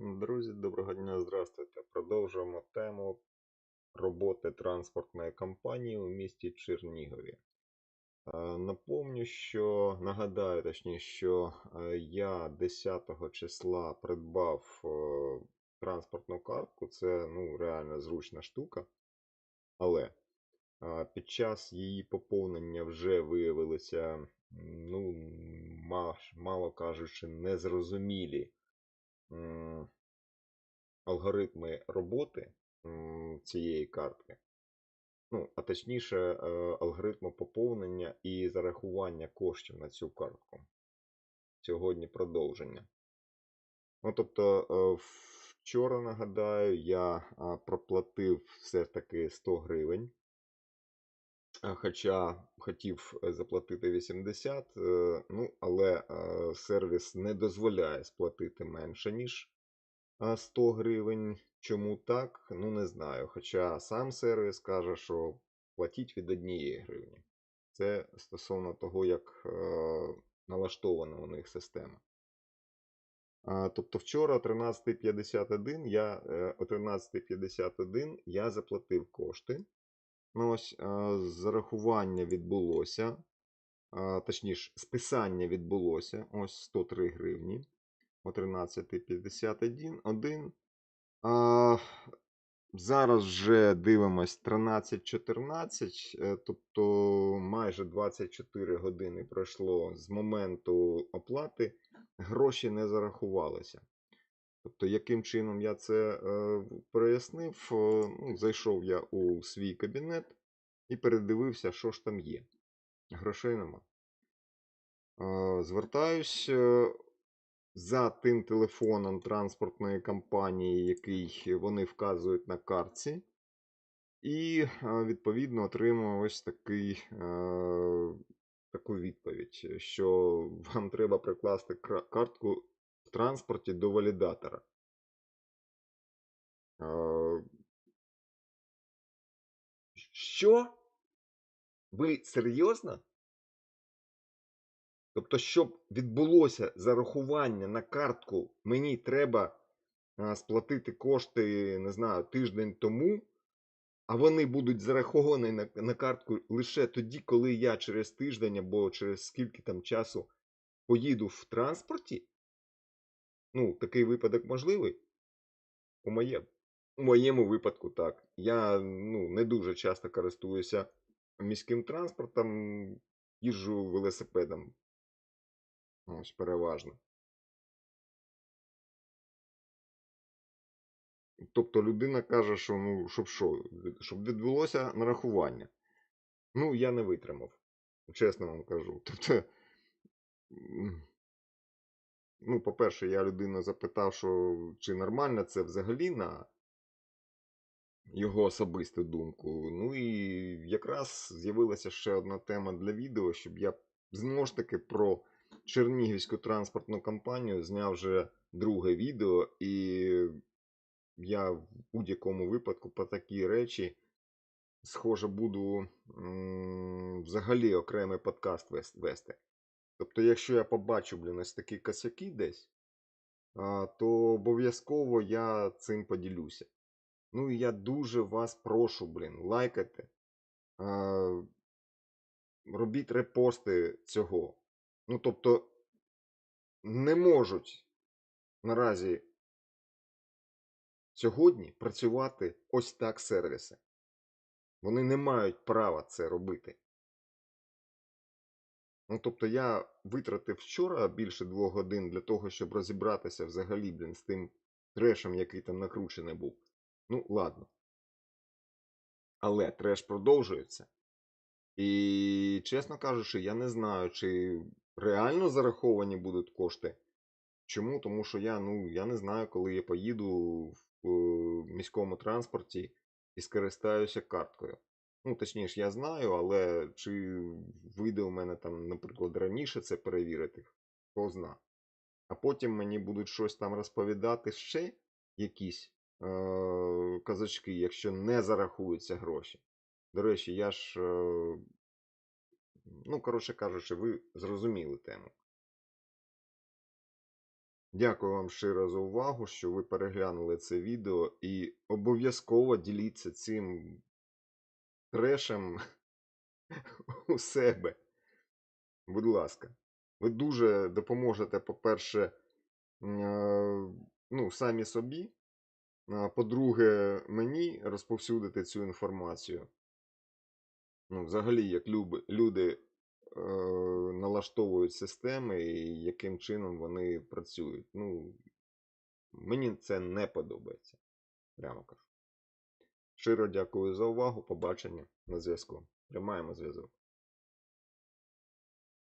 Друзі, доброго дня, здравствуйте. Продовжуємо тему роботи транспортної компанії у місті Чернігові. Е, Напомню, що нагадаю, точніше, що е, я 10 числа придбав е, транспортну картку. Це ну, реально зручна штука. Але під час її поповнення вже виявилися, ну, мало кажучи, незрозумілі алгоритми роботи цієї картки. Ну, а точніше, е, алгоритму поповнення і зарахування коштів на цю картку. Сьогодні продовження. Ну, тобто, е, вчора, нагадаю, я проплатив все ж таки 100 гривень. А, Хоча хотів е, заплатити 80, е, ну, але е, сервіс не дозволяє сплатити менше, ніж 100 гривень. Чому так? Ну не знаю. Хоча сам сервіс каже, що платіть від 1 гривні. Це стосовно того, як е, налаштована у них система. Тобто вчора о 13.51 я, е, о 13.51 я заплатив кошти. Ну, ось зарахування відбулося. Точніше, списання відбулося. Ось 103 гривні. О 13.51. Один. А, зараз вже дивимось 13.14, е, тобто майже 24 години пройшло з моменту оплати, гроші не зарахувалися. Тобто, яким чином я це е, прояснив, е, ну, зайшов я у свій кабінет і передивився, що ж там є. Грошей нема. Е, звертаюсь е, за тим телефоном транспортної компанії, який вони вказують на картці. І відповідно отримую ось такий, таку відповідь, що вам треба прикласти картку в транспорті до валідатора. Е, Що? Ви серйозно? Тобто, щоб відбулося зарахування на картку, мені треба сплатити кошти, не знаю, тиждень тому, а вони будуть зараховані на, на картку лише тоді, коли я через тиждень або через скільки там часу поїду в транспорті. Ну, такий випадок можливий? У, моє, у моєму випадку так. Я ну, не дуже часто користуюся міським транспортом, їжджу велосипедом. Ось переважно. Тобто людина каже, що ну, щоб що, щоб відбулося нарахування. Ну, я не витримав. Чесно вам кажу. Тобто, ну, по-перше, я людину запитав, що чи нормально це взагалі на його особисту думку. Ну і якраз з'явилася ще одна тема для відео, щоб я знову ж таки про Чернігівську транспортну компанію зняв вже друге відео, і я в будь-якому випадку по такі речі, схоже, буду взагалі окремий подкаст вести. Тобто, якщо я побачу, блін, ось такі косяки десь, то обов'язково я цим поділюся. Ну і я дуже вас прошу, блін, лайкайте, робіть репости цього. Ну, тобто, не можуть наразі сьогодні працювати ось так сервіси. Вони не мають права це робити. Ну, тобто я витратив вчора більше двох годин для того, щоб розібратися взагалі, блін, з тим трешем, який там накручений був. Ну, ладно. Але треш продовжується. І, чесно кажучи, я не знаю, чи реально зараховані будуть кошти. Чому? Тому що я, ну, я не знаю, коли я поїду в е, міському транспорті і скористаюся карткою. Ну, точніше, я знаю, але чи вийде у мене там, наприклад, раніше це перевірити, хто зна. А потім мені будуть щось там розповідати ще якісь е- казачки, якщо не зарахуються гроші. До речі, я ж, е- ну, коротше кажучи, ви зрозуміли тему. Дякую вам щиро за увагу, що ви переглянули це відео і обов'язково діліться цим трешем у себе. Будь ласка. Ви дуже допоможете, по-перше, е, ну, самі собі. По-друге, мені розповсюдити цю інформацію. Ну, взагалі, як люди е, налаштовують системи і яким чином вони працюють. Ну, мені це не подобається. Прямо кажу. Щиро дякую за увагу. Побачення на зв'язку. Тримаємо зв'язок.